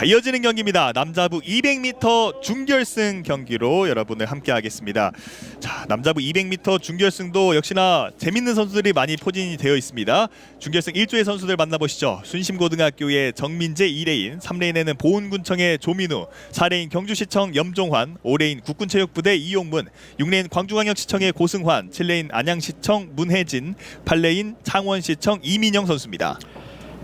자 이어지는 경기입니다. 남자부 200m 중결승 경기로 여러분을 함께하겠습니다. 자 남자부 200m 중결승도 역시나 재밌는 선수들이 많이 포진이 되어 있습니다. 중결승 1조의 선수들 만나보시죠. 순심고등학교의 정민재 2레인, 3레인에는 보은군청의 조민우, 4레인 경주시청 염종환, 5레인 국군체육부대 이용문, 6레인 광주광역시청의 고승환, 7레인 안양시청 문혜진, 8레인 창원시청 이민영 선수입니다.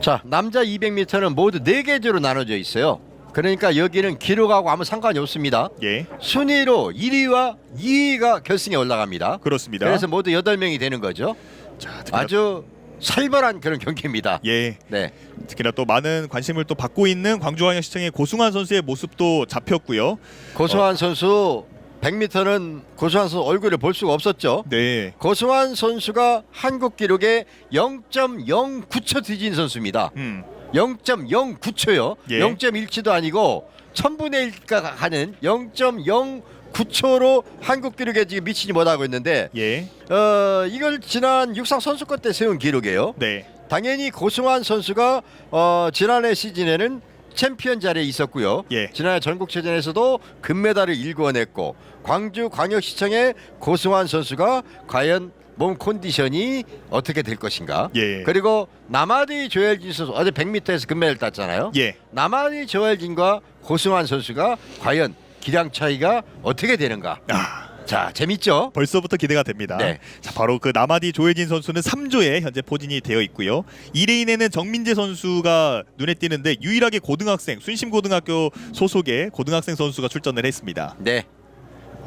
자 남자 200m는 모두 네 계주로 나눠져 있어요. 그러니까 여기는 기록하고 아무 상관이 없습니다. 예, 순위로 1위와 2위가 결승에 올라갑니다. 그렇습니다. 그래서 모두 8명이 되는 거죠. 자, 특히나 아주 살벌한 그런 경기입니다. 예, 네. 특히나 또 많은 관심을 또 받고 있는 광주광역시청의 고승환 선수의 모습도 잡혔고요. 고수환 선수 100m는 고수환 선수 얼굴을 볼 수가 없었죠. 네, 고수환 선수가 한국 기록에 0.09초 뒤진 선수입니다. 음, 0.09초요. 예. 0.1초도 아니고 1000분의 1가 하는 0.09초로 한국 기록에 지금 미치지 못하고 있는데 예, 어, 이걸 지난 육상 선수권 때 세운 기록이에요. 네, 당연히 고승환 선수가 어, 지난해 시즌에는 챔피언 자리에 있었고요. 예. 지난해 전국체전에서도 금메달을 일궈냈고 광주 광역시청의 고승환 선수가 과연 몸 컨디션이 어떻게 될 것인가. 예. 그리고 남아디 조엘진 선수 어제 100m에서 금메달 땄잖아요. 예, 남아디 조엘진과 고승환 선수가 과연 기량 차이가 어떻게 되는가. 아, 자 재밌죠? 벌써부터 기대가 됩니다. 네. 자, 바로 그 남아디 조혜진 선수는 3조에 현재 포진이 되어 있고요. 2레인에는 정민재 선수가 눈에 띄는데 유일하게 고등학생 순심고등학교 소속의 고등학생 선수가 출전을 했습니다. 네.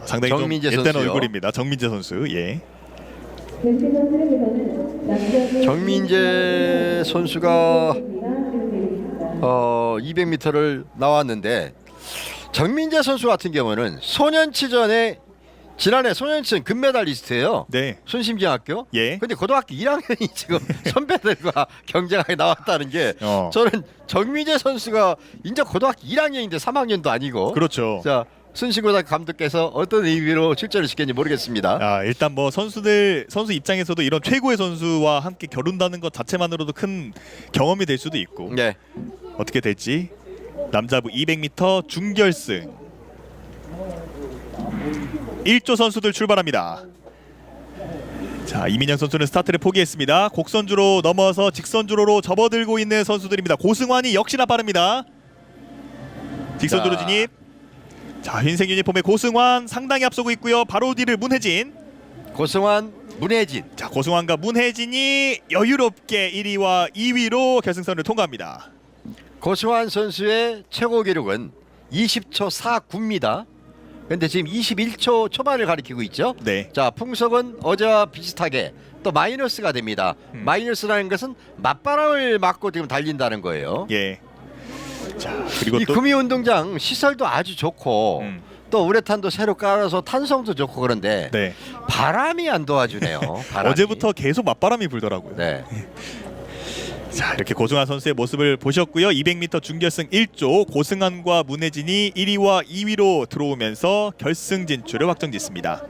상당히 정민재 좀 선수요. 얼굴입니다. 정민재 선수. 예. 정민재 선수가 어 200m를 나왔는데 정민재 선수 같은 경우는 소년치전에 지난해 소년치전 금메달리스트예요. 네. 순심중학교. 예. 근데 고등학교 1학년이 지금 선배들과 경쟁하게 나왔다는 게 어. 저는 정민재 선수가 이제 고등학교 1학년인데 3학년도 아니고 그렇죠. 자 순심고등학교 감독께서 어떤 의미로 출전을 시켰는지 모르겠습니다. 아, 일단 뭐 선수들 선수 입장에서도 이런 최고의 선수와 함께 겨룬다는 것 자체만으로도 큰 경험이 될 수도 있고 네. 어떻게 될지 남자부 200m 중결승 1조 선수들 출발합니다. 자 이민영 선수는 스타트를 포기했습니다. 곡선주로 넘어서 직선주로로 접어들고 있는 선수들입니다. 고승환이 역시나 빠릅니다. 직선주로 자. 진입. 자 흰색 유니폼의 고승환 상당히 앞서고 있고요. 바로 뒤를 문혜진. 고승환, 문혜진. 자 고승환과 문혜진이 여유롭게 1위와 2위로 결승선을 통과합니다. 고승환 선수의 최고 기록은 20초 49입니다. 근데 지금 21초 초반을 가리키고 있죠. 네. 자, 풍속은 어제와 비슷하게 또 마이너스가 됩니다. 음. 마이너스라는 것은 맞바람을 맞고 지금 달린다는 거예요. 예. 자 그리고 이또 구미 운동장 시설도 아주 좋고 음. 또 우레탄도 새로 깔아서 탄성도 좋고 그런데 네. 바람이 안 도와주네요. 바람이. 어제부터 계속 맞바람이 불더라고요. 네. 자 이렇게 고승환 선수의 모습을 보셨고요. 200m 중결승 1조 고승환과 문혜진이 1위와 2위로 들어오면서 결승 진출을 확정짓습니다.